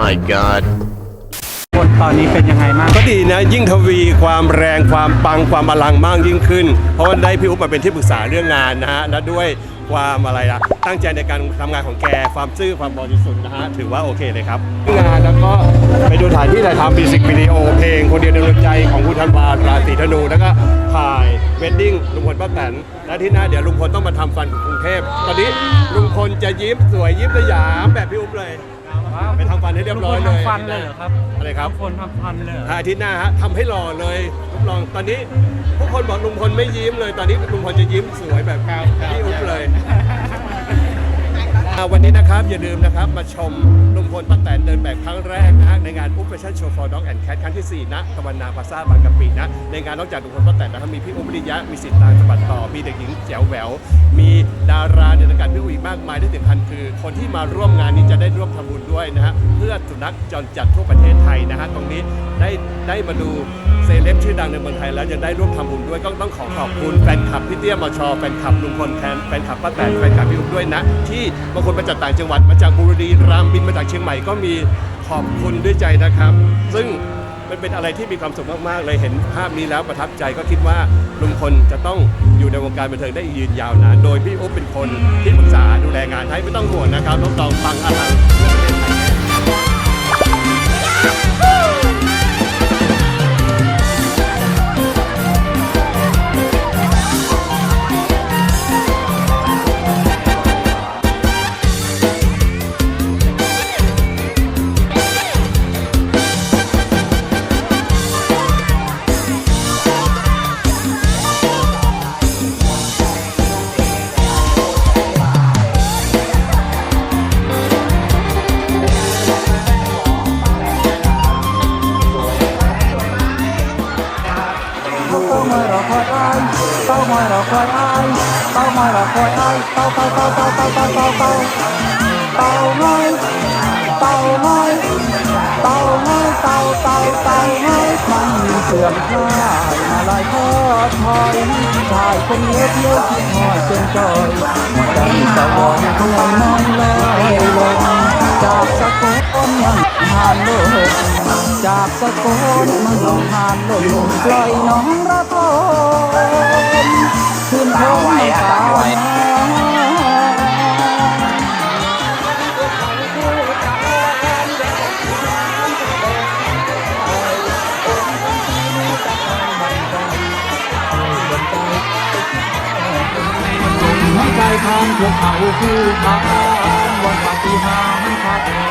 my god. คนตอนนี้เป็นยังไงบ้างก็ดีนะ ยิ่งทวีความแรงความปังความอลังมากยิ่งขึ้น เพราะว่าได้พี่อุ๊บมาเป็นที่ปรึกษาเรื่องงานนะฮะและด้วยความอะไรล่ะ ตั้งใจในการทำงานของแกความซื่อความบริสุทธิ์นะฮะ ถือว่าโอเคเลยครับ งานแล้วก็ไปดูถ่ายที่ถ่ายทำมิวสิกวิดีโอเพลงคนเดียวในดวงใจของคุณธันวาราตรีธนู แล้วก็ถ่ายเวดดิ้งลุงพลป้าแตนและที่หน้าเดี๋ยวลุงพลต้องมาทำฟันของกรุงเทพตอนนี้ลุงพลจะยิ้มสวยยิ้มสยามแบบพี่อุ๊บเลย ไปทำฟันให้เรียบร้อยเลยทำฟันเลยเหรอครับ อะไรครับคนทำฟันเลยเหรออาทิตย์หน้าฮะทำให้หล่อเลยรับรองตอนนี้ทุกคนบอกลุงพลไม่ยิ้มเลย ตอนนี้ลุงพลจะยิ้มสวยแบบพี่อุ๊บเลยอ่า วันนี้นะครับอย่าลืมนะครับมาชมลุงพลป้าแตนเดินแบบครั้งแรกนะในงานอุ๊บแฟชั่นโชว์ for dog and cat ครั้งที่4ณตะวันนาพลาซ่าบางกะปินะในงานนอกจากลุงพลป้าแตนนะครับมีพี่อุ๊บวิริยะมีสิทธิ์ตาสบัดต่อมีเด็กหญิงแจ๋วแหววมีดาราในรายการพี่อุ๊บอีกมากมายที่สำคัญคือ คนที่มาร่วมงานนี้จะได้ร่วมทำบุญด้วยนะฮะเพื่อสุนัขจรจัดทั่วประเทศไทยนะฮะตรงนี้ได้ได้มาดู เซเลบชื่อดังในเมืองไทยแล้วยังได้ร่วมทำบุญด้วยก็ต้องขอขอบคุณแฟนคลับพี่เตี้ยมชแฟนคลับลุงพลแทนแฟนคลับป้าแตนแฟนคลับพี่อุ๊บด้วยนะ ที่บางคนมาจากต่างจังหวัดมาจากบุรีรัมย์บินมาจากเชียงใหม่ก็มีขอบคุณด้วยใจนะครับ ซึ่งมันเป็นอะไรที่มีความสุขมาก ๆ เลยเห็นภาพนี้แล้วประทับใจก็คิดว่าลุงพลจะต้องอยู่ในวงการบันเทิงได้ยืนยาวนานโดยพี่อุ๊บเป็นคนที่ปรึกษาดูแลงานให้ไม่ต้องห่วงนะครับน้องตองฟังอะไร เป้าหมายเราคอยไอ้ายเป้าหมายเราคอยอ้ายเป้าเป้าเป้าเป้าเป้าเป้าเป้าเป้าเป้าหมายเป้าหมายเป้าหมายเป้าเป้าเป้าหมายมันเสื่อมคลายมาลายทอดถอยชายคนเล็กเล็กคิดหอดจนจอยใจสวรรค์คอยน้อยลอยลงจากสะกดมันผ่านโลกจากสกลมันหนองหานลมปล่อยน้องระ ทางภูเขาคู่พานวันปฏิหารพระเจ้